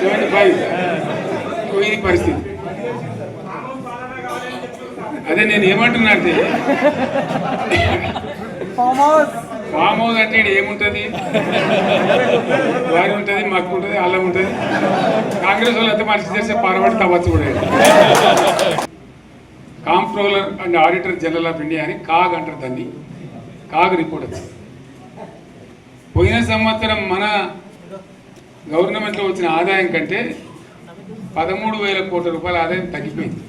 Seventy five. ఇది పరిస్థితి. అదే నేను ఏమంటున్నా అంటే ఫామ్ హౌస్ అంటే ఏముంటది? వారి ఉంటుంది మాకు ఉంటుంది అల్లం ఉంటుంది. కాంగ్రెస్ వాళ్ళు అయితే మనిషి చేస్తే పారబడి తవ్వచ్చు కూడా. Comptroller and auditor general of India అని కాగ్ అంటారు దాన్ని. కాగ్ రిపోర్ట్ వచ్చింది పోయిన సంవత్సరం మన గవర్నమెంట్లో వచ్చిన ఆదాయం కంటే పదమూడు వేల కోట్ల రూపాయల ఆదాయం తగ్గిపోయింది.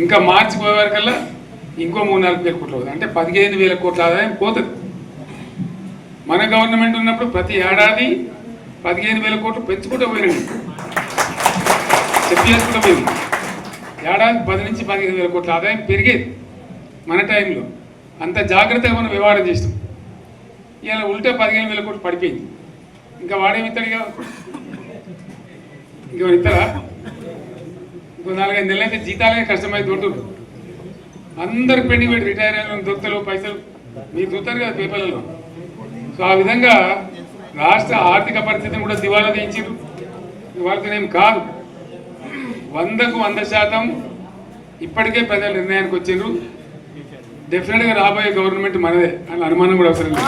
ఇంకా మార్చి పోయేవారికల్లా ఇంకో మూడు నాలుగు వేల కోట్లు అవుతుంది అంటే పదిహేను వేల కోట్ల ఆదాయం పోతుంది. మన గవర్నమెంట్ ఉన్నప్పుడు ప్రతి ఏడాది పదిహేను వేల కోట్లు పెంచుకుంటూ పోయినండి చెప్పేసుకుంటూ పోయింది ఏడాది పది నుంచి పదిహేను వేల కోట్ల ఆదాయం పెరిగేది మన టైంలో. అంత జాగ్రత్తగా మనం వ్యవహారం చేస్తాం ఇలా ఉల్టా పదిహేను వేల కోట్లు పడిపోయింది. ఇంకా వాడేమిస్తాడుగా ఇంకెవరు ఇస్తారా ఇంకో నాలుగైదు నెలలు అయితే జీతాలే కష్టమై దొరుకుతుంది అందరు పెండింగ్ పెట్టి రిటైర్ అయిన దొరుకుతారు పైసలు. మీరు చూస్తారు కదా పేపర్లలో. సో ఆ విధంగా రాష్ట్ర ఆర్థిక పరిస్థితిని కూడా దివాలా తీయించారు వాళ్ళతోనేం కాదు. వందకు వంద శాతం ఇప్పటికే ప్రజలు నిర్ణయానికి వచ్చారు డెఫినెట్గా రాబోయే గవర్నమెంట్ మనదే అని అనుమానం కూడా అవసరం లేదు.